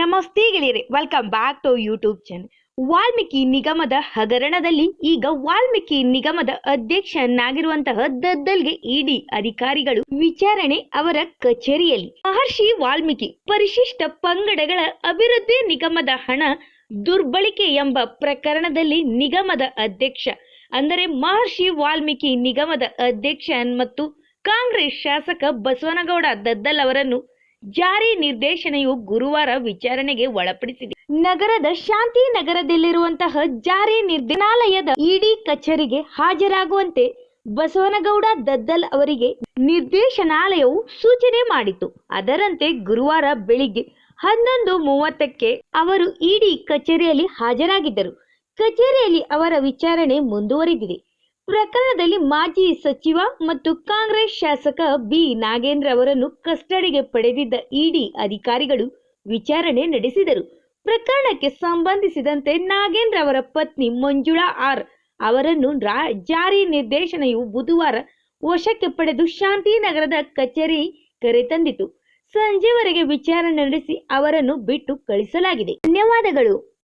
ನಮಸ್ತೆ ಗೆಳೆಯರೆ welcome back to YouTube channel Valmiki ನಿಗಮದ ಹಗರಣದಲ್ಲಿ ಈಗ ವಾಲ್ಮೀಕಿ ನಿಗಮದ ಅಧ್ಯಕ್ಷನಾಗಿರುವಂತಹ ದದ್ದಲ್ಗೆ ಇಡಿ ಅಧಿಕಾರಿಗಳು ವಿಚಾರಣೆ ಅವರ ಕಚೇರಿಯಲ್ಲಿ. ಮಹರ್ಷಿ ವಾಲ್ಮೀಕಿ ಪರಿಶಿಷ್ಟ ಪಂಗಡಗಳ ಅಭಿವೃದ್ಧಿ ನಿಗಮದ ಹಣ ದುರ್ಬಳಕೆ ಎಂಬ ಪ್ರಕರಣದಲ್ಲಿ ನಿಗಮದ ಅಧ್ಯಕ್ಷ, ಅಂದರೆ ಮಹರ್ಷಿ ವಾಲ್ಮೀಕಿ ನಿಗಮದ ಅಧ್ಯಕ್ಷ ಮತ್ತು ಕಾಂಗ್ರೆಸ್ ಶಾಸಕ ಬಸವನಗೌಡ ದದ್ದಲ್ ಅವರನ್ನು ಜಾರಿ ನಿರ್ದೇಶನೆಯು ಗುರುವಾರ ವಿಚಾರಣೆಗೆ ಒಳಪಡಿಸಿದೆ. ನಗರದ ಶಾಂತಿ ನಗರದಲ್ಲಿರುವಂತಹ ಜಾರಿ ನಿರ್ದೇಶನಾಲಯದ ಇಡಿ ಕಚೇರಿಗೆ ಹಾಜರಾಗುವಂತೆ ಬಸವನಗೌಡ ದದ್ದಲ್ ಅವರಿಗೆ ನಿರ್ದೇಶನಾಲಯವು ಸೂಚನೆ ಮಾಡಿತು. ಅದರಂತೆ ಗುರುವಾರ ಬೆಳಿಗ್ಗೆ ಹನ್ನೊಂದು ಮೂವತ್ತಕ್ಕೆ ಅವರು ಇಡಿ ಕಚೇರಿಯಲ್ಲಿ ಹಾಜರಾಗಿದ್ದರು. ಕಚೇರಿಯಲ್ಲಿ ಅವರ ವಿಚಾರಣೆ ಮುಂದುವರಿದಿದೆ. ಪ್ರಕರಣದಲ್ಲಿ ಮಾಜಿ ಸಚಿವ ಮತ್ತು ಕಾಂಗ್ರೆಸ್ ಶಾಸಕ ಬಿ. ನಾಗೇಂದ್ರ ಅವರನ್ನು ಕಸ್ಟಡಿಗೆ ಪಡೆದಿದ್ದ ಇಡಿ ಅಧಿಕಾರಿಗಳು ವಿಚಾರಣೆ ನಡೆಸಿದರು. ಪ್ರಕರಣಕ್ಕೆ ಸಂಬಂಧಿಸಿದಂತೆ ನಾಗೇಂದ್ರ ಅವರ ಪತ್ನಿ ಮಂಜುಳಾ ಆರ್ ಅವರನ್ನು ಜಾರಿ ನಿರ್ದೇಶನೆಯು ಬುಧವಾರ ವಶಕ್ಕೆ ಪಡೆದು ಶಾಂತಿನಗರದ ಕಚೇರಿ ಕರೆತಂದಿತು ಸಂಜೆವರೆಗೆ ವಿಚಾರಣೆ ನಡೆಸಿ ಅವರನ್ನು ಬಿಟ್ಟು ಕಳಿಸಲಾಗಿದೆ. ಧನ್ಯವಾದಗಳು.